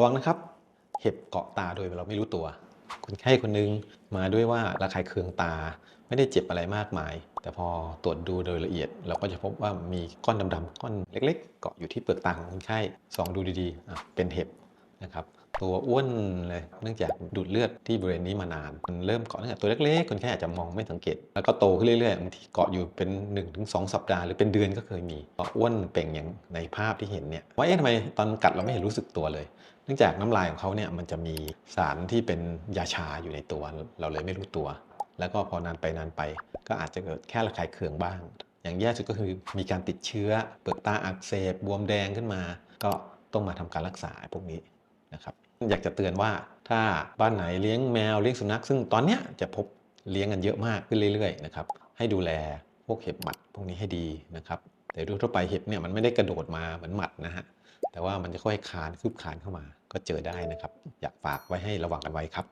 ระวังนะครับ เห็บเกาะตาโดยเราไม่รู้ตัว คนไข้คนหนึงมาด้วยว่าระคายเคืองตาไม่ได้เจ็บอะไรมากมาย แต่พอตรวจดูโดยละเอียด เราก็จะพบว่ามีก้อนดำๆก้อนเล็ก ๆ เกาะอยู่ที่เปลือกตาของคนไข้ส่องดูดีๆเป็นเห็บนะครับ ตัวอ้วนเลย เนื่องจากดูดเลือดที่บริเวณนี้มานาน มันเริ่มเกาะตั้งแต่ตัวเล็กๆคนไข้อาจจะมองไม่สังเกต แล้วก็โตขึ้นเรื่อยๆบางทีเกาะอยู่เป็น 1-2ถึงสัปดาห์หรือเป็นเดือนก็เคยมีเกาะอ้วนเป่งอย่างในภาพที่เห็นเนี่ยว่าเอ๊ะทำไมตอนกัดเราไม่เห็นรู้สึกตัวเลย เนื่องจากน้ำลายของเขาเนี่ยมันจะมีสารที่เป็นยาชาอยู่ในตัวเราเลยไม่รู้ตัว แล้วก็พอนานไปนานไป ก็อาจจะเกิดแค่ระคายเคืองบ้าง อย่างแย่สุดก็คือมีการติดเชื้อเปลือกตาอักเสบบวมแดงขึ้นมา ก็ต้องมาทำการรักษาพวกนี้นะครับ อยากจะเตือนว่าถ้าบ้านไหนเลี้ยงแมวเลี้ยงสุนัข ซึ่งตอนเนี้ยจะพบเลี้ยงกันเยอะมากขึ้นเรื่อยๆนะครับให้ดูแลพวกเห็บหมัดพวกนี้ให้ดีนะครับแต่โดยทั่วไปเห็บเนี่ยมันไม่ได้กระโดดมาเหมือนหมัดนะฮะแต่ว่ามันจะค่อยคานคืบคานเข้ามา ก็เจอได้นะครับ อยากฝากไว้ให้ระวังกันไว้ครับ